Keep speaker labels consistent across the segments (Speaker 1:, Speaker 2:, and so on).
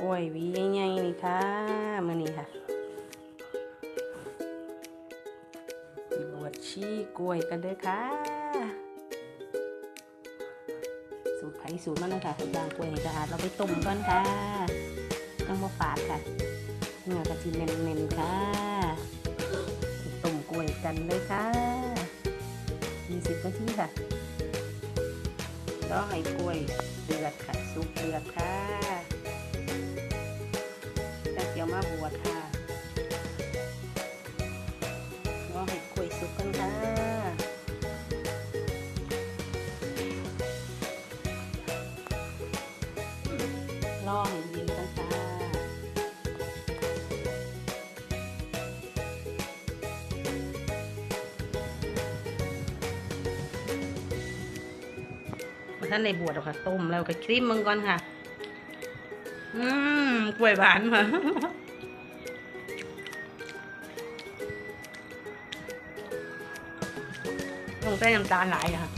Speaker 1: กล้วยวีใหญ่ๆนี่ค่ะมือนี้ค่ะสิบวชชีกล้วยกันเด้อค่ะ สูตรไผ่สูตรมันนะคะบางกล้วยสะอาดเราไปต้มก่อนค่ะต้องมาฝาดค่ะเนื้อกะทิเน้นๆค่ะต้มกล้วยกันเลยค่ะ20นาทีค่ะรอให้กล้วยเดือดค่ะสุกเดือดค่ะ มาบวชค่ะรอให้กล้วยสุกกันค่ะรอให้ย็นกันค่ะท่านในบวชหรอกค่ะ ต้มแล้วก็ครีมมึงก่อนค่ะ อืมกล้วยหวานค่ะลงใส่น้ำตาลหลายอะค่ะ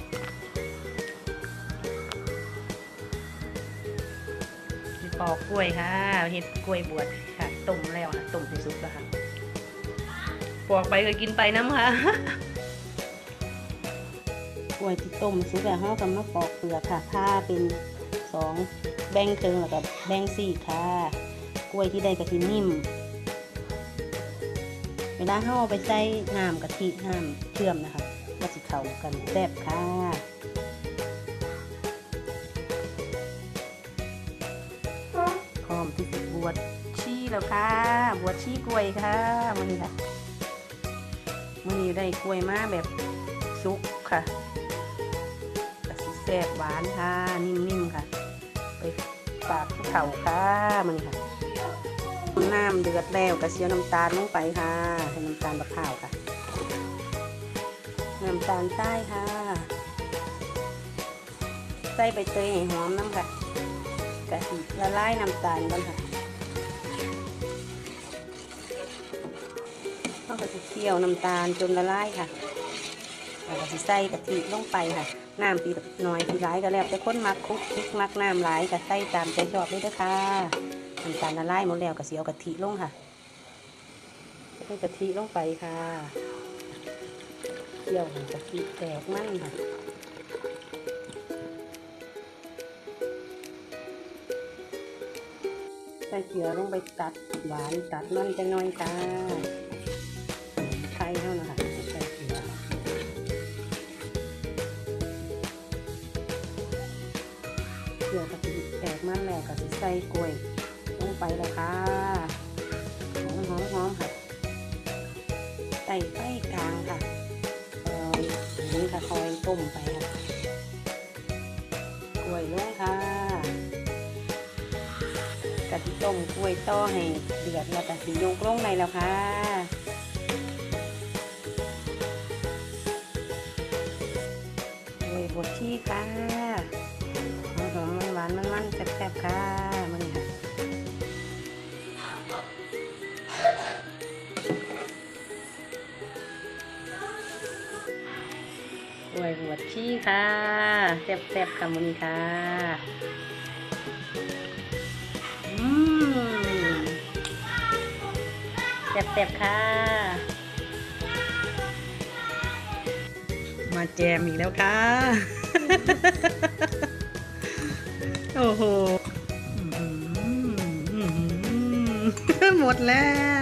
Speaker 1: ปอกกล้วยค่ะเห็ดกล้วยบวชค่ะต้มแล้วค่ะต้มให้สุกแล้วค่ะปอกไปก็กินไปน้ำค่ะกล้วยที่ต้มสุกแล้วเขากำมาปอกเปลือกค่ะผ้าเป็น สองแบ่งครึ่งแล้วก็แบ่งสี่ค่ะกล้วยที่ได้กะทินิ่มเวลาเขาเอาไปใส่น้ำกะทิน้ำเชื่อมนะคะก็สิเข้ากันแซ่บค่ะพร้อมที่จะบวชชีแล้วค่ะ บวชชีกล้วยค่ะมันนี้ค่ะมันนี้ได้กล้วยมาแบบสุกค่ะกะสิแซ่บหวานค่ะ นิ่มๆค่ะ ไปฝากผู้เฒ่าค่ะมันค่ะน้ำเดือดแล้วกระเซียวน้ำตาลลงไปค่ะให้น้ำตาลมะพร้าวค่ะ น้ำตาลใต้ค่ะใส่ใบเตยให้หอมน้ำค่ะกะทิละลายน้ำตาลก่อนค่ะเขาก็จะเคี่ยวน้ำตาลจนละลายค่ะแล้วก็จะใส่กะทิลงไปค่ะ น้ำตีน้อยตีร้ายก็แล้วแต่คนมักคลุกคลิกมักน้ำร้ายก็ใส่ตามใจชอบเลยเด้อค่ะน้ำตาลละลายหมดแล้วก็เสียเอากะทิลงค่ะใส่กะทิลงไปค่ะเคี่ยวกะทิแตกมันค่ะใส่เกลือลงไปตัดหวานตัดมันจะน้อยค่ะ เกลือกะทิแตกมันแล้วก็สิใส่กล้วยลงไปเลยค่ะหอมหอมหอมค่ะใส่ไฟกลางค่ะคอยนี่ค่ะคอยต้มไปค่ะกล้วยลงค่ะกะทิต้มกล้วยต้อให้เดือดแล้วกะทิยกลงในแล้วค่ะกล้วยบดชีค่ะ ซ่บๆค่ะมันค่ะกล้วยบดชีค่ะแซ่บๆค่ะมันค่ะอืมแซ่บๆค่ะ มาแจมอีกแล้วค่ะ โอ้โหหมดแล้ว